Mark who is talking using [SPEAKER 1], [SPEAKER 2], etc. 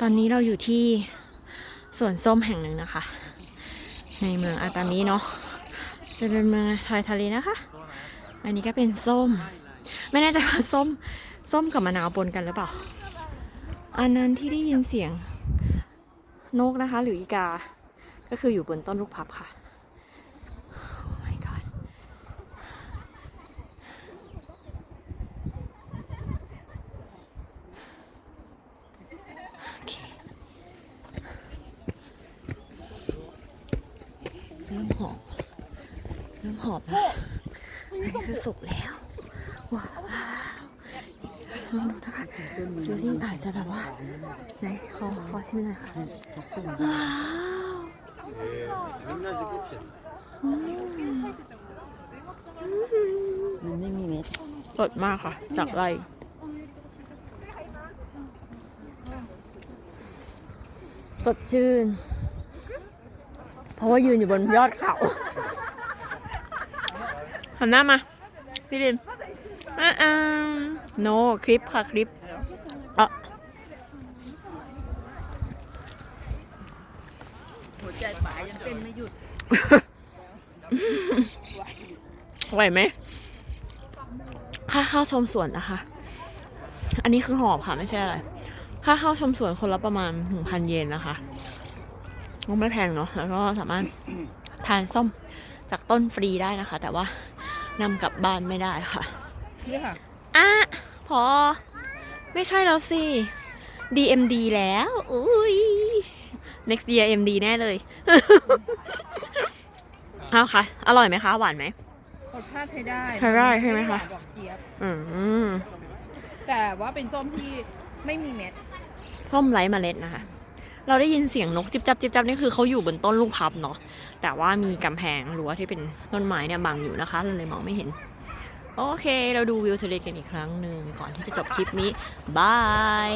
[SPEAKER 1] ตอนนี้เราอยู่ที่สวนส้มแห่งหนึ่งนะคะ ในเมืองอาตามิเนาะจะเป็นเมืองชายทะเลนะคะ อันนี้ก็เป็นส้ม ไม่แน่ใจว่าส้มส้มกับมะนาวปนกันหรือเปล่า อันนั้นที่ได้ยินเสียงนกนะคะ หรืออีกา ก็คืออยู่บนต้นลูกพับค่ะ โอ้ my god โอเค เริ่มหอมเริ่มหอมแล้วอันนี้คือสุกแล้วว้าวลองดูนะคะฟิลลิ่งอาจจะแบบว่าไหนขอขอชิมหน่อยค่ะว้าว
[SPEAKER 2] มันไม่มีเม็ด
[SPEAKER 1] สดมากค่ะ จากไรสดชื่น เพราะว่ายืนอยู่บนยอดเขาหันหน้ามา พี่ดินอ่าอ่าโนคลิปค่ะคลิปอะ
[SPEAKER 2] หัวใจป๋ายังเต้นไม่หยุด
[SPEAKER 1] ไหวไหม ค่าเข้าชมสวนนะคะ อันนี้คือหอบค่ะ ไม่ใช่อะไร ค่าเข้าชมสวนคนละประมาณหนึ่งพันเยนนะคะก็ ไม่แพงเนาะแล้วก็สามารถทานส้มจากต้นฟรีได้นะคะ แต่ว่านำกลับบ้านไม่ได้ค่ะ
[SPEAKER 2] นี่ค่ะ
[SPEAKER 1] อะพอ ไม่ใช่แล้วสิ DMD แล้วอุ้ย next year MD แน่เลยเอาค่ะ อร่อยไหมคะ หวานไหม
[SPEAKER 2] รสชาติใช้ได้
[SPEAKER 1] ใช้ได้ใช่ไหมคะ
[SPEAKER 2] วานดอกเจี๊ยบ
[SPEAKER 1] อืม
[SPEAKER 2] แต่ว่าเป็นส้มที่ไม่มีเม็ด
[SPEAKER 1] ส้มไร้เมล็ดนะคะ เราได้ยินเสียงนกจิบจับจิบจับนี่คือเขาอยู่บนต้นลูกพับเนาะแต่ว่ามีกำแพงรั้วที่เป็นต้นไม้เนี่ยบังอยู่นะคะเราเลยมองไม่เห็น โอเค เราดูวิวทะเลกันอีกครั้งหนึ่งก่อนที่จะจบคลิปนี้บาย